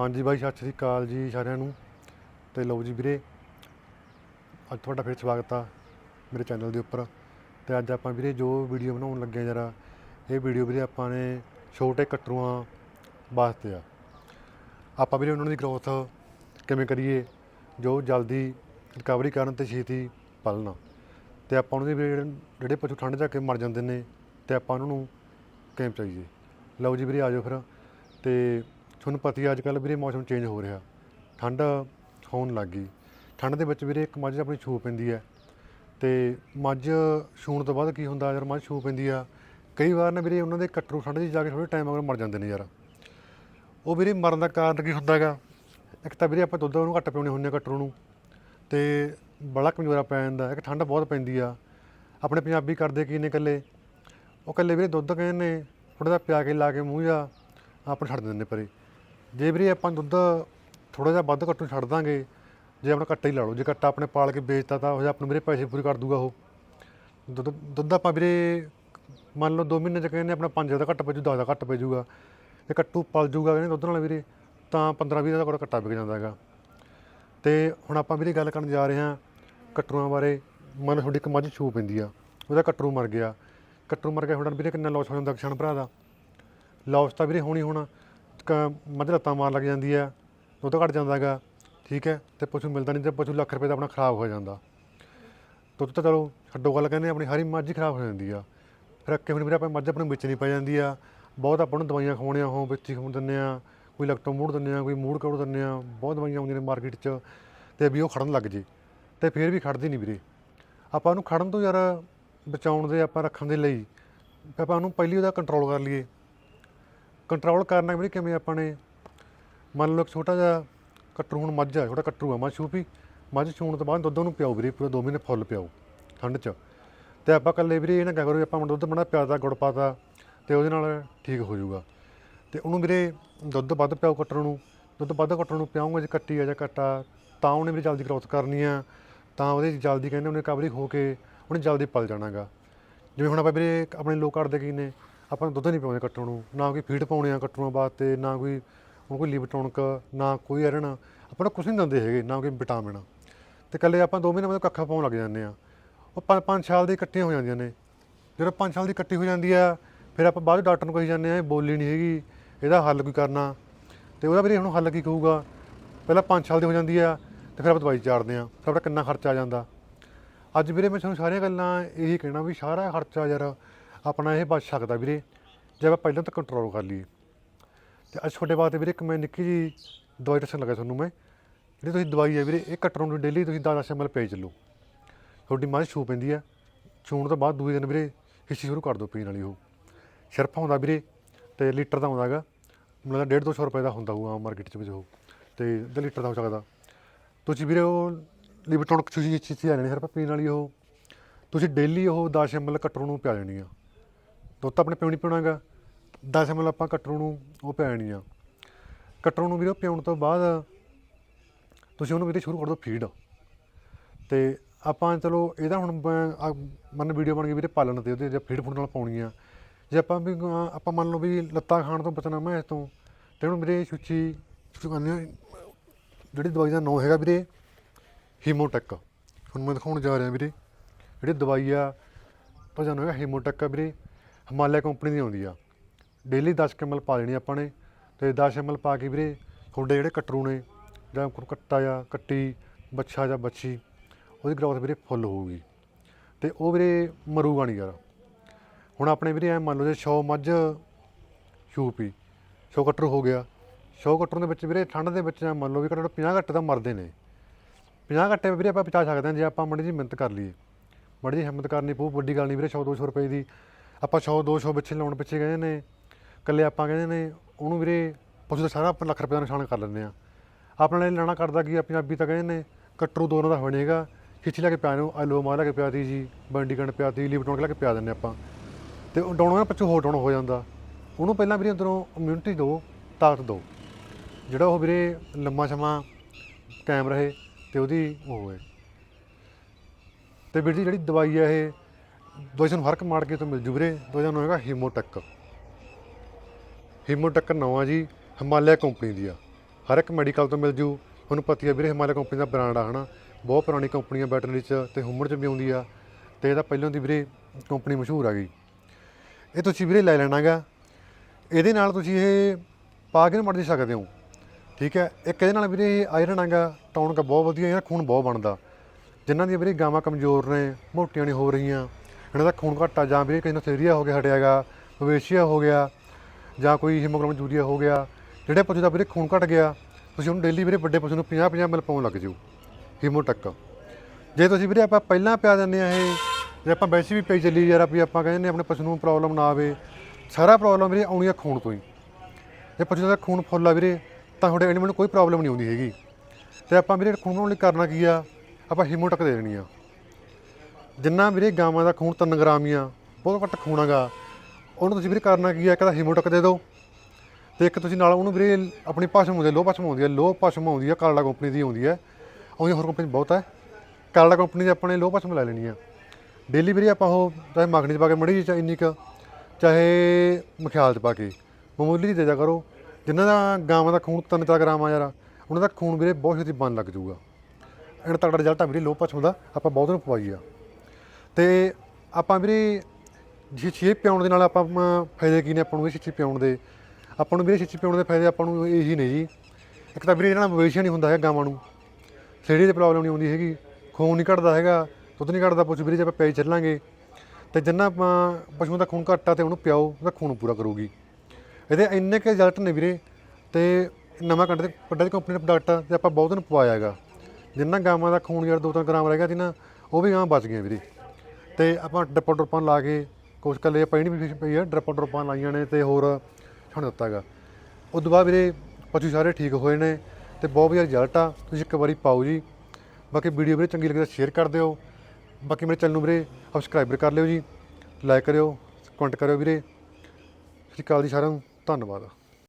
ਹਾਂਜੀ ਬਾਈ, ਸਤਿ ਸ਼੍ਰੀ ਅਕਾਲ ਜੀ ਸਾਰਿਆਂ ਨੂੰ। ਤੇ ਲਓ ਜੀ ਵੀਰੇ, ਅੱਜ ਤੁਹਾਡਾ ਫਿਰ ਸਵਾਗਤ ਆ ਮੇਰੇ ਚੈਨਲ ਦੇ ਉੱਪਰ। ਤੇ ਅੱਜ ਆਪਾਂ ਵੀਰੇ ਜੋ ਵੀਡੀਓ ਬਣਾਉਣ ਲੱਗੇ ਆ ਜਰਾ, ਇਹ ਵੀਡੀਓ ਵੀਰੇ ਆਪਾਂ ਨੇ ਛੋਟੇ ਕਟਰੂਆਂ ਵਾਸਤੇ ਆ। ਆਪਾਂ ਵੀਰੇ ਉਹਨਾਂ ਦੀ ਗਰੋਥ ਕਿਵੇਂ ਕਰੀਏ, ਜੋ ਜਲਦੀ ਰਿਕਵਰੀ ਕਰਨ ਤੇ ਛੇਤੀ ਪਲਣ। ਤੇ ਆਪਾਂ ਉਹਨਾਂ ਦੇ ਵੀਰੇ ਜਿਹੜੇ ਪਸ਼ੂ ਠੰਡ ਜਾ ਕੇ ਮਰ ਜਾਂਦੇ ਨੇ, ਤੇ ਆਪਾਂ ਉਹਨਾਂ ਨੂੰ ਕਿਵੇਂ ਚਾਹੀਏ। ਲਓ ਜੀ ਵੀਰੇ ਆਜੋ ਫਿਰ। ਤੇ ਤੁਹਾਨੂੰ ਪਤਾ ਹੀ ਅੱਜ ਕੱਲ੍ਹ ਵੀਰੇ ਮੌਸਮ ਚੇਂਜ ਹੋ ਰਿਹਾ। ਠੰਡ ਹੋਣ ਲੱਗ ਗਈ। ਠੰਡ ਦੇ ਵਿੱਚ ਵੀਰੇ ਇੱਕ ਮੱਝ ਆਪਣੀ ਛੂ ਪੈਂਦੀ ਹੈ। ਤੇ ਮੱਝ ਛੂਣ ਤੋਂ ਬਾਅਦ ਕੀ ਹੁੰਦਾ, ਯਾਰ ਮੱਝ ਛੂ ਪੈਂਦੀ ਆ। ਕਈ ਵਾਰ ਨਾ ਵੀਰੇ ਉਹਨਾਂ ਦੇ ਕੱਟਰੂ ਠੰਡ 'ਚ ਜਾ ਕੇ ਥੋੜੇ ਟਾਈਮ ਮਗਰ ਮਰ ਜਾਂਦੇ ਨੇ ਯਾਰ। ਉਹ ਵੀਰੇ ਮਰਨ ਦਾ ਕਾਰਨ ਕੀ ਹੁੰਦਾ ਹੈਗਾ ਇੱਕ ਤਾਂ ਵੀਰੇ ਆਪਾਂ ਦੁੱਧ ਉਹਨੂੰ ਘੱਟ ਪਿਉਣੇ ਹੁੰਦੇ ਆ ਕਟਰੂ ਨੂੰ। ਤੇ ਬੜਾ ਕਮਜ਼ੋਰਾ ਪੈ ਜਾਂਦਾ, ਇੱਕ ਠੰਡ ਬਹੁਤ ਪੈਂਦੀ ਆ। ਆਪਣੇ ਪੰਜਾਬੀ ਕਰਦੇ ਕੀ ਨੇ ਇਕੱਲੇ? ਉਹ ਇਕੱਲੇ ਵੀਰੇ ਦੁੱਧ ਕਹਿੰਦੇ ਨੇ ਥੋੜਾ ਜਿਹਾ ਪਿਆ ਕੇ ਲਾ ਕੇ ਮੂੰਹ ਜਾ ਆਪਾਂ ਛੱਡ ਦਿੰਦੇ ਪਰੇ। ਜੇ ਵੀਰੇ ਆਪਾਂ ਦੁੱਧ ਥੋੜਾ ਜਿਹਾ ਵੱਧ ਘੱਟੂ ਛੱਡ ਦਾਂਗੇ, ਜੇ ਆਪਣਾ ਘੱਟਾ ਹੀ ਲਾ ਲਓ। ਜੇ ਕੱਟਾ ਆਪਣੇ ਪਾਲ ਕੇ ਵੇਚਤਾ ਤਾਂ ਉਹ ਜਿਹਾ ਆਪਣੇ ਵੀਰੇ ਪੈਸੇ ਪੂਰੇ ਕਰ ਦੂਗਾ ਉਹ। ਦੁੱਧ ਦੁੱਧ ਆਪਾਂ ਵੀਰੇ ਮੰਨ ਲਓ 2 ਮਹੀਨੇ ਚ ਕਹਿੰਦੇ ਆਪਣਾ 5 ਦਾ ਘੱਟ ਪੈ ਜੂ 10 ਦਾ ਘੱਟ ਪੈ ਜੂਗਾ। ਤੇ ਕੱਟੂ ਪਲ ਜੂਗਾ ਕਹਿੰਦੇ ਦੁੱਧ ਨਾਲ ਵੀਰੇ, ਤਾਂ 15 20 ਦਾ ਕੋਲ ਕੱਟਾ ਵਿਕ ਜਾਂਦਾ ਹੈਗਾ। ਤੇ ਹੁਣ ਆਪਾਂ ਵੀਰੇ ਗੱਲ ਕਰਨ ਜਾ ਰਹੇ ਹਾਂ ਕਟਰੂਆਂ ਬਾਰੇ। ਮੰਨ ਲਓ ਤੁਹਾਡੀ ਇੱਕ ਮੱਝ ਛੂ ਪੈਂਦੀ ਆ, ਉਹਦਾ ਕੱਟਰੂ ਮਰ ਗਿਆ। ਕਟਰੂ ਮਰ ਗਿਆ, ਤੁਹਾਡਾ ਵੀਰੇ ਕਿੰਨਾ ਲਾਸ ਹੋ ਜਾਂਦਾ ਕਿਸਾਨ ਭਰਾ ਦਾ। ਲਾਸ ਤਾਂ ਵੀਰੇ ਹੋਣੀ ਹੋਣਾ। ਮੱਝ ਲੱਤਾਂ ਮਾਰ ਲੱਗ ਜਾਂਦੀ ਆ ਦੁੱਧ ਘਟ ਜਾਂਦਾ ਹੈਗਾ, ਠੀਕ ਹੈ, ਤੇ ਪਸ਼ੂ ਮਿਲਦਾ ਨਹੀਂ ਤੇ ਪਸ਼ੂ ਲੱਖ ਰੁਪਏ ਦਾ ਆਪਣਾ ਖਰਾਬ ਹੋ ਜਾਂਦਾ। ਦੁੱਧ ਤਾਂ ਚਲੋ ਛੱਡੋ ਗੱਲ ਕਹਿੰਦੇ ਆਪਣੀ ਹਰੀ ਮੱਝ ਖਰਾਬ ਹੋ ਜਾਂਦੀ ਆ। ਫਿਰ ਅੱਕੇ ਹੁਣ ਵੀਰੇ ਆਪਾਂ ਮੱਝ ਆਪਣੇ ਵਿੱਚ ਨਹੀਂ ਪੈ ਜਾਂਦੀ ਆ। ਬਹੁਤ ਆਪਾਂ ਨੂੰ ਦਵਾਈਆਂ ਖਵਾਉਣੀਆਂ ਹੋ ਵਿੱਚ ਹੀ ਦਿੰਦੇ ਆ, ਕੋਈ ਲੈਕਟੋ ਮੂੜ ਦਿੰਦੇ ਆ, ਕੋਈ ਮੂੜ ਕੜ ਦਿੰਦੇ ਆ, ਬਹੁਤ ਦਵਾਈਆਂ ਆਉਂਦੀਆਂ ਨੇ ਮਾਰਕੀਟ 'ਚ, ਤੇ ਵੀ ਉਹ ਖੜਨ ਲੱਗ ਜੇ, ਤੇ ਫਿਰ ਵੀ ਖੜਦੀ ਨਹੀਂ ਵੀਰੇ। ਆਪਾਂ ਉਹਨੂੰ ਖੜਨ ਤੋਂ ਯਾਰ ਬਚਾਉਣ ਦੇ ਆਪਾਂ ਰੱਖਣ ਦੇ ਲਈ, ਆਪਾਂ ਉਹਨੂੰ ਪਹਿਲੀ ਉਹਦਾ ਕੰਟਰੋਲ ਕਰ ਲਈਏ। ਕੰਟਰੋਲ ਕਰਨਾ ਵੀਰੇ ਕਿਵੇਂ ਆਪਾਂ ਨੇ? ਮੰਨ ਲਓ ਇੱਕ ਛੋਟਾ ਜਿਹਾ ਕਟਰੂ ਹੁਣ ਮੱਝ ਆ, ਛੋਟਾ ਕਟਰੂ ਆ, ਮੱਝ ਛੂਪੀ ਮੱਝ ਛੂਣ ਤੋਂ ਬਾਅਦ ਦੁੱਧ ਉਹਨੂੰ ਪਿਆਓ ਵੀਰੇ, ਪੂਰੇ 2 ਮਹੀਨੇ ਫੁੱਲ ਪਿਆਓ, ਠੰਡ 'ਚ। ਤੇ ਆਪਾਂ ਕੱਲੇ ਵੀਰੇ ਇਹ ਨਾ ਕਿਆ ਕਰੋ ਆਪਾਂ ਹੁਣ ਦੁੱਧ ਬਣਾ ਪਿਆਦਾ ਗੁੜ ਪਾਤਾ, ਤੇ ਉਹਦੇ ਨਾਲ ਠੀਕ ਹੋ ਜਾਊਗਾ। ਤੇ ਉਹਨੂੰ ਵੀਰੇ ਦੁੱਧ ਵੱਧ ਪਿਆਓ ਕੱਟਣ ਨੂੰ, ਦੁੱਧ ਵੱਧ ਕੱਟਣ ਨੂੰ ਪਿਆਉਂਗੇ, ਜੇ ਕੱਟੀ ਆ ਜਾਂ ਕੱਟਾ, ਤਾਂ ਉਹਨੇ ਵੀਰੇ ਜਲਦੀ ਗਰੋਥ ਕਰਨੀ ਆ, ਤਾਂ ਉਹਦੇ ਜਲਦੀ ਕਹਿੰਦੇ ਉਹਨੇ ਕਵਰੀ ਹੋ ਕੇ ਉਹਨੇ ਜਲਦੀ ਪਲ ਜਾਣਾਗਾ। ਜਿਵੇਂ ਹੁਣ ਆਪਾਂ ਵੀਰੇ ਆਪਣੇ ਲੋਕ ਕਰਦੇ ਕੀ ਨੇ ਆਪਾਂ ਨੂੰ ਦੁੱਧ ਨਹੀਂ ਪਾਉਂਦੇ ਕੱਟਣ ਨੂੰ, ਨਾ ਕੋਈ ਫੀਡ ਪਾਉਣੇ ਆ ਕੱਟਣ ਵਾਸਤੇ ਨਾ ਕੋਈ ਹੁਣ ਕੋਈ ਲਿਵ ਟੌਨਕ, ਨਾ ਕੋਈ ਐਰਨ ਆਪਾਂ ਨੂੰ ਕੁਝ ਨਹੀਂ ਦਿੰਦੇ ਹੈਗੇ, ਨਾ ਕੋਈ ਵਿਟਾਮਿਨ ਤੇ ਕੱਲੇ ਆਪਾਂ 2 ਮਹੀਨੇ ਮਤਲਬ ਕੱਖਾ ਪਾਉਣ ਲੱਗ ਜਾਂਦੇ ਆ। ਉਹ 5 ਸਾਲ ਦੀ ਇਕੱਠੀਆਂ ਹੋ ਜਾਂਦੀਆਂ ਨੇ। ਜਦੋਂ 5 ਸਾਲ ਦੀ ਇਕੱਠੀ ਹੋ ਜਾਂਦੀ ਆ, ਫਿਰ ਆਪਾਂ ਬਾਅਦ 'ਚ ਡਾਕਟਰ ਨੂੰ ਕਹੀ ਜਾਂਦੇ ਆ, ਇਹ ਬੋਲੀ ਨਹੀਂ ਹੈਗੀ, ਇਹਦਾ ਹੱਲ ਕੋਈ ਕਰਨਾ। ਤੇ ਉਹਦਾ ਵੀ ਹੁਣ ਹੱਲ ਕੀ ਕਹੂਗਾ? ਪਹਿਲਾਂ 5 ਸਾਲ ਦੀ ਹੋ ਜਾਂਦੀ ਆ, ਤੇ ਫਿਰ ਆਪਾਂ ਦਵਾਈ ਚਾੜਦੇ ਆ, ਫਿਰ ਆਪਣਾ ਕਿੰਨਾ ਖਰਚਾ ਆ ਜਾਂਦਾ। ਅੱਜ ਵੀਰੇ ਮੈਂ ਤੁਹਾਨੂੰ ਸਾਰੀਆਂ ਗੱਲਾਂ ਇਹੀ ਕਹਿਣਾ ਵੀ ਸਾਰਾ ਖਰਚਾ ਯਾਰ ਆਪਣਾ ਇਹ ਬਚ ਸਕਦਾ ਵੀਰੇ, ਜੇ ਆਪਾਂ ਪਹਿਲਾਂ ਤਾਂ ਕੰਟਰੋਲ ਕਰ ਲਈਏ। ਤੇ ਅੱਜ ਤੁਹਾਡੇ ਵਾਸਤੇ ਵੀਰੇ ਇੱਕ ਮੈਂ ਨਿੱਕੀ ਜੀ ਦਵਾਈ ਦੱਸਣ ਲੱਗਾ ਤੁਹਾਨੂੰ ਮੈਂ। ਜਿਹੜੀ ਤੁਸੀਂ ਦਵਾਈ ਹੈ ਵੀਰੇ, ਇਹ ਕੱਟਣ ਨੂੰ ਡੇਲੀ ਤੁਸੀਂ 10 ml ਪੇ ਚੱਲੋ। ਤੁਹਾਡੀ ਮੱਝ ਛੂ ਪੈਂਦੀ ਆ ਛੂਣ ਤੋਂ ਬਾਅਦ ਦੂਜੇ ਦਿਨ ਵੀਰੇ ਹਿੱਸੀ ਸ਼ੁਰੂ ਕਰ ਦਿਓ ਪੀਣ ਵਾਲੀ ਉਹ। ਸਿਰਫ ਹੁੰਦਾ ਵੀਰੇ, ਤੇ ਲੀਟਰ ਦਾ ਆਉਂਦਾ ਹੈਗਾ। ਮਤਲਬ 1.5 200 ਰੁਪਏ ਦਾ ਹੁੰਦਾ ਹੋਊਗਾ ਮਾਰਕੀਟ 'ਚ ਵਿੱਚ ਉਹ। ਤੇ ਅੱਧਾ ਲੀਟਰ ਦਾ ਹੋ ਸਕਦਾ। ਤੁਸੀਂ ਵੀਰੇ ਉਹ ਲਿਬਟੋਨ ਤੁਸੀਂ ਚੀਜ਼ ਆ ਜਾਣੀ ਸਿਰਫ ਪੀਣ ਵਾਲੀ ਉਹ। ਤੁਸੀਂ ਡੇਲੀ ਉਹ 10 ml ਕਟਰੂ ਨੂੰ ਪਿਆ ਲੈਣੀ ਆ। ਦੁੱਧ ਤਾਂ ਆਪਣੇ ਪਿਉਣੀ ਪਿਉਣਾਗਾ। 10 ml ਆਪਾਂ ਕਟਰੂ ਨੂੰ, ਉਹ ਪਿਆਣੀ ਆ। ਕਟਰੂ ਨੂੰ ਵੀਰੇ ਪਿਉਣ ਤੋਂ ਬਾਅਦ ਤੁਸੀਂ ਉਹਨੂੰ ਵੀਰੇ ਸ਼ੁਰੂ ਕਰ ਦਿਓ ਫੀਡ ਤੇ ਆਪਾਂ ਚਲੋ ਇਹਦਾ ਹੁਣ ਮੈਂ- ਮਨ ਵੀਡੀਓ ਬਣ ਗਈ ਵੀਰੇ ਪਾਲਣ ਤੇ, ਉਹਦੇ ਜੇ ਫੀਡ ਫੂਡ ਨਾਲ ਪਾਉਣੀ ਆ। ਜੇ ਆਪਾਂ ਵੀ ਆਪਾਂ ਮੰਨ ਲਓ ਵੀ ਲੱਤਾਂ ਖਾਣ ਤੋਂ ਬਚਣਾ ਮੈਂ ਇਸ ਤੋਂ ਤੇ ਹੁਣ ਵੀਰੇ ਸੁੱਚੀ ਚੁਕਾਨੇ ਜਿਹੜੀ ਦਵਾਈ ਦਾ ਨਾਮ ਹੈਗਾ ਵੀਰੇ ਹੀਮੋਟੈਕ ਹੁਣ ਮੈਂ ਦਿਖਾਉਣ ਜਾ ਰਿਹਾ ਵੀਰੇ। ਜਿਹੜੀ ਦਵਾਈ ਆ ਉਹ ਜਾਨੋ ਹੈਗਾ ਹੀਮੋਟੈਕ ਆ ਵੀਰੇ। ਹਿਮਾਲਿਆ ਕੰਪਨੀ ਦੀ ਆਉਂਦੀ ਆ। ਡੇਲੀ 10 ml ਪਾ ਲੈਣੀ ਆਪਾਂ ਨੇ। ਤੇ 10 ml ਪਾ ਕੇ ਵੀਰੇ, ਤੁਹਾਡੇ ਜਿਹੜੇ ਕਟਰੂ ਨੇ, ਜਾਂ ਕੋਈ ਕੱਟਾ ਜਾਂ ਕੱਟੀ ਬੱਚਾ ਜਾਂ ਬੱਚੀ ਉਹਦੀ ਗਰੋਥ ਵੀਰੇ ਫੁੱਲ ਹੋਊਗੀ। ਤੇ ਉਹ ਵੀਰੇ ਮਰੂਗਾ ਨਹੀਂ ਯਾਰ। ਹੁਣ ਆਪਣੇ ਵੀਰੇ ਐ ਮੰਨ ਲਓ ਜੇ 100 ਮੱਝ ਸ਼ੂਪੀ 100 ਕਟਰੂ ਹੋ ਗਿਆ। 100 ਕਟਰੂ ਦੇ ਵਿੱਚ ਵੀਰੇ ਠੰਡ ਦੇ ਵਿੱਚ ਐਂ ਮੰਨ ਲਓ ਵੀ ਘੱਟੋ ਘੱਟ 50 ਘੱਟੇ ਤਾਂ ਮਰਦੇ ਨੇ। 50 ਘੱਟੇ ਵੀਰੇ ਆਪਾਂ ਬਚਾ ਸਕਦੇ ਹਾਂ, ਜੇ ਆਪਾਂ ਮੜੀ ਜੀ ਮਿਹਨਤ ਕਰ ਲਈਏ। ਮੜੀ ਜੀ ਹਿੰਮਤ ਕਰਨੀ ਪਊ, ਵੱਡੀ ਗੱਲ ਨਹੀਂ ਵੀਰੇ 100 200 ਰੁਪਏ ਦੀ ਆਪਾਂ 100 200 ਪਿੱਛੇ ਲਾਉਣ ਪਿੱਛੇ ਕਹਿੰਦੇ ਨੇ ਕੱਲੇ ਆਪਾਂ ਕਹਿੰਦੇ ਨੇ, ਉਹਨੂੰ ਵੀਰੇ ਪਸ਼ੂ ਦਾ ਸਾਰਾ ਆਪਾਂ ਲੱਖ ਰੁਪਏ ਦਾ ਨੁਕਸਾਨ ਕਰ ਲੈਂਦੇ ਆ ਆਪਣੇ ਲਈ ਲੈਣਾ ਕਰਦਾ ਕੀ ਆ, ਪੰਜਾਬੀ ਤਾਂ ਕਹਿੰਦੇ ਨੇ, ਕਟਰੂ ਦੋਨਾਂ ਦਾ ਹੋਣੇਗਾ ਖਿੱਚੀ ਲੈ ਕੇ ਪਿਆ ਨੂੰ ਆਲੂ ਮਾਰ ਲੈ ਕੇ ਪਿਆਤੀ ਜੀ ਬੰਡੀਗਣ ਪਿਆਤੀ ਲਿਪਟੋਨ ਕੇ ਲੈ ਕੇ ਪਿਆ ਦਿੰਦੇ ਆਪਾਂ। ਤੇ ਉਹ ਡਾਉਣਾ ਪਿੱਛੋਂ ਹੋਰ ਡਾਉਣ ਹੋ ਜਾਂਦਾ। ਉਹਨੂੰ ਪਹਿਲਾਂ ਵੀਰੇ ਅੰਦਰੋਂ ਇਮਿਊਨਿਟੀ ਦਿਓ, ਤਾਕਤ ਦਿਓ। ਜਿਹੜਾ ਉਹ ਵੀਰੇ ਲੰਮਾ ਸਮਾਂ ਕਾਇਮ ਰਹੇ ਤੇ ਉਹਦੀ ਉਹ ਹੋਵੇ ਤੇ ਵੀਰ ਜੀ ਜਿਹੜੀ ਦਵਾਈ ਆ ਇਹ ਦਵਾਈ ਸਾਨੂੰ ਹਰਕ ਮਾਰ ਕੇ ਤੋਂ ਮਿਲ ਜੂ ਵੀਰੇ। ਦਵਾਈ ਦਾ ਨਾਮ ਹੈਗਾ ਹੀਮੋਟੈਕ। ਹੀਮੋਟੈਕ ਨਵਾਂ ਜੀ ਹਿਮਾਲਿਆ ਕੰਪਨੀ ਦੀ ਆ। ਹਰ ਇੱਕ ਮੈਡੀਕਲ ਤੋਂ ਮਿਲ ਜੂ। ਤੁਹਾਨੂੰ ਪਤਾ ਹੀ ਆ ਵੀਰੇ, ਹਿਮਾਲਿਆ ਕੰਪਨੀ ਦਾ ਬ੍ਰਾਂਡ ਆ, ਹਨਾ। ਬਹੁਤ ਪੁਰਾਣੀ ਕੰਪਨੀ ਆ ਬੈਟਰੀ 'ਚ ਤੇ ਹੁਮੜ 'ਚ ਵੀ ਆਉਂਦੀ ਆ। ਤੇ ਇਹਦਾ ਪਹਿਲਾਂ ਦੀ ਵੀਰੇ ਕੰਪਨੀ ਮਸ਼ਹੂਰ ਆ ਗਈ। ਇਹ ਤੁਸੀਂ ਵੀਰੇ ਲੈ ਲੈਣਾਗਾ ਇਹਦੇ ਨਾਲ ਤੁਸੀਂ ਇਹ ਪਾ ਕੇ ਮਰਜ਼ੀ ਸਕਦੇ ਹੋ। ਠੀਕ ਹੈ? ਇੱਕ ਇਹਦੇ ਨਾਲ ਵੀਰੇ ਆਇਰਨ ਹੈਗਾ ਟੌਨਕ ਬਹੁਤ ਵਧੀਆ, ਇਹਦਾ ਖੂਨ ਬਹੁਤ ਬਣਦਾ। ਜਿਨ੍ਹਾਂ ਦੀਆਂ ਵੀਰੇ ਗਾਵਾਂ ਕਮਜ਼ੋਰ ਨੇ, ਮੋਟੀਆਂ ਨਹੀਂ ਹੋ ਰਹੀਆਂ। ਇਹਨਾਂ ਦਾ ਖੂਨ ਘੱਟ ਆ, ਜਾਂ ਵੀਰੇ ਕਿਸੇ ਨੂੰ ਥੇਰੀਆ ਹੋ ਗਿਆ ਹਟਿਆਗਾ ਮਵੇਸ਼ੀਆ ਹੋ ਗਿਆ, ਜਾਂ ਕੋਈ ਹੀਮੋਗਲੋਬਿਨ ਯੂਰੀਆ ਹੋ ਗਿਆ, ਜਿਹੜੇ ਪਸ਼ੂ ਦਾ ਵੀਰੇ ਖੂਨ ਘਟ ਗਿਆ, ਤੁਸੀਂ ਉਹਨੂੰ ਡੇਲੀ ਵੀਰੇ ਵੱਡੇ ਪਸ਼ੂ ਨੂੰ 50 50 ਮਿਲ ਪਾਉਣ ਲੱਗ ਜਾਓ, ਹੀਮੋਟੈਕ। ਜੇ ਤੁਸੀਂ ਵੀਰੇ ਆਪਾਂ ਪਹਿਲਾਂ ਪਿਆ ਦਿੰਦੇ ਆ ਇਹ, ਜੇ ਆਪਾਂ ਵੈਸੇ ਵੀ ਪਈ ਚੱਲੀ ਯਾਰ, ਵੀ ਆਪਾਂ ਕਹਿੰਦੇ ਨੇ ਆਪਣੇ ਪਸ਼ੂ ਨੂੰ ਪ੍ਰੋਬਲਮ ਨਾ ਆਵੇ, ਸਾਰਾ ਪ੍ਰੋਬਲਮ ਵੀਰੇ ਆਉਣੀ ਆ ਖੂਨ ਤੋਂ ਹੀ। ਜੇ ਪਸ਼ੂ ਦਾ ਖੂਨ ਫੁੱਲ ਆ ਵੀਰੇ, ਤਾਂ ਤੁਹਾਡੇ ਐਨੀਮਲ ਨੂੰ ਕੋਈ ਪ੍ਰੋਬਲਮ ਨਹੀਂ ਆਉਂਦੀ ਹੈਗੀ। ਤੇ ਆਪਾਂ ਵੀਰੇ ਖੂਨ ਬਣਾਉਣ ਲਈ ਕਰਨਾ ਕੀ ਆ, ਆਪਾਂ ਹੀਮੋਟੈਕ ਦੇ ਦੇਣੀ ਆ। ਜਿੰਨਾ ਵੀਰੇ ਗਾਵਾਂ ਦਾ ਖੂਨ 3 ਗ੍ਰਾਮ ਆ ਬਹੁਤ ਘੱਟ ਖੂਨ ਹੈਗਾ। ਉਹਨੂੰ ਤੁਸੀਂ ਵੀਰੇ ਕਰਨਾ ਕੀ ਹੈ, ਇੱਕ ਤਾਂ ਹੀਮੋਟੈਕ ਦੇ ਦਿਓ ਤੇ ਇੱਕ ਤੁਸੀਂ ਨਾਲ ਉਹਨੂੰ ਵੀਰੇ ਆਪਣੀ ਭਾਸ਼ਮ ਆਉਂਦੀ ਹੈ ਲੋ ਭਾਸ਼ਾ ਆਉਂਦੀ ਹੈ ਲੋਹ ਭਾਸ਼ਮ ਆਉਂਦੀ ਹੈ ਕਾਲਾ ਕੰਪਨੀ ਦੀ ਆਉਂਦੀ ਹੈ ਆਉਂਦੀ ਹੋਰ ਕੰਪਨੀ ਬਹੁਤ ਹੈ ਕਾਲਾ ਕੰਪਨੀ ਦੀ ਆਪਣੇ ਲੋਹ ਭਾਸ਼ਮ ਲੈ ਲੈਣੀ ਆ। ਡੇਲੀ ਵੀਰੇ ਆਪਾਂ ਉਹ ਚਾਹੇ ਮੱਖਣੀ 'ਚ ਪਾ ਕੇ, ਮੜੀ 'ਚ ਇੰਨੀ ਕੁ, ਚਾਹੇ ਮਖਿਆਲ 'ਚ ਪਾ ਕੇ, ਮਾਮੂਲੀ ਜਿਹੀ ਦੇ ਦਿਆ ਕਰੋ। ਜਿਨ੍ਹਾਂ ਦਾ ਗਾਵਾਂ ਦਾ ਖੂਨ 3-4 ਗ੍ਰਾਮ ਆ ਯਾਰ, ਉਹਨਾਂ ਦਾ ਖੂਨ ਵੀਰੇ ਬਹੁਤ ਛੇਤੀ ਬਣ ਲੱਗ ਜਾਊਗਾ। ਇਹਨਾਂ ਤਗੜਾ ਰਿਜ਼ਲਟ ਆ ਵੀਰੇ ਲੋਹ ਭਾਸ਼ਮ ਦਾ, ਆਪਾਂ ਬਹੁਤ ਨੂੰ ਪਵਾਈ ਆ। ਤੇ ਆਪਾਂ ਵੀਰੇ, ਜੀ ਛੇ ਪਿਆਉਣ ਦੇ ਨਾਲ ਆਪਾਂ ਫਾਇਦੇ ਕੀ ਨੇ ਆਪਾਂ ਨੂੰ ਇਹ ਛਿੱਚੀ ਪਿਆਉਣ ਦੇ? ਆਪਾਂ ਨੂੰ ਵੀਰੇ ਛਿੱਚੀ ਪਿਆਉਣ ਦੇ ਫਾਇਦੇ ਆਪਾਂ ਨੂੰ ਇਹੀ ਨੇ ਜੀ। ਇੱਕ ਤਾਂ ਵੀਰੇ ਇਹਨਾਂ ਨਾਲ ਮਵੇਸ਼ੀਆ ਨਹੀਂ ਹੁੰਦਾ ਹੈ ਗਾਵਾਂ ਨੂੰ। ਸੇੜੀ ਦੀ ਪ੍ਰੋਬਲਮ ਨਹੀਂ ਆਉਂਦੀ ਹੈਗੀ। ਖੂਨ ਨਹੀਂ ਘਟਦਾ ਹੈਗਾ। ਦੁੱਧ ਨਹੀਂ ਘਟਦਾ। ਪੁੱਛ ਵੀਰੇ ਜੇ ਆਪਾਂ ਪੈ ਚੱਲਾਂਗੇ ਤੇ ਜਿੰਨਾ ਆਪਾਂ ਪਸ਼ੂਆਂ ਦਾ ਖੂਨ ਘੱਟ ਆ ਤੇ ਉਹਨੂੰ ਪਿਆਓ, ਉਹਦਾ ਖੂਨ ਪੂਰਾ ਕਰੂਗੀ। ਇਹਦੇ ਇੰਨੇ ਕੁ ਰਿਜ਼ਲਟ ਨੇ ਵੀਰੇ। ਤੇ ਨਵਾਂ ਕੰਡ ਦੇ ਵੱਡਾ ਕੰਪਨੀ ਦਾ ਪ੍ਰੋਡਕਟ ਆ, ਤੇ ਆਪਾਂ ਬਹੁਤ ਦਿਨ ਪਵਾਇਆ ਹੈਗਾ। ਜਿੰਨਾ ਗਾਵਾਂ ਦਾ ਖੂਨ ਯਾਰ 2-3 ਗ੍ਰਾਮ ਰਹਿ ਗਿਆ ਸੀ ਨਾ, ਉਹ ਵੀ ਗਾਵਾਂ ਬਚ ਗਈਆਂ ਵੀਰੇ। ਤੇ ਆਪਾਂ ਡਰਪੋ ਡਰਪਾਂ ਲਾ ਕੇ ਕੁਛ ਕੱਲੇ ਆਪਾਂ ਇਹਨੀ ਵੀ ਪਈ ਆ, ਡਰਪੋ ਡਰਪਾਂ ਲਾਈਆਂ ਨੇ ਤੇ ਹੋਰ ਛਣ ਦਿੱਤਾ ਹੈਗਾ ਉਸ ਤੋਂ ਬਾਅਦ ਵੀਰੇ ਪਸ਼ੂ ਸਾਰੇ ਠੀਕ ਹੋਏ ਨੇ ਤੇ ਬਹੁਤ ਵਧੀਆ ਰਿਜ਼ਲਟ ਆ। ਤੁਸੀਂ ਇੱਕ ਵਾਰੀ ਪਾਓ ਜੀ। ਬਾਕੀ ਵੀਡੀਓ ਵੀਰੇ ਚੰਗੀ ਲੱਗੇ ਤਾਂ ਸ਼ੇਅਰ ਕਰ ਦਿਓ। ਬਾਕੀ ਮੇਰੇ ਚੈਨਲ ਨੂੰ ਵੀਰੇ ਸਬਸਕ੍ਰਾਈਬਰ ਕਰ ਲਿਓ ਜੀ। ਲਾਈਕ ਕਰਿਓ ਕਮੈਂਟ ਕਰਿਓ ਵੀਰੇ। ਸਤਿ ਸ਼੍ਰੀ ਅਕਾਲ ਜੀ ਸਾਰਿਆਂ ਨੂੰ। ਧੰਨਵਾਦ।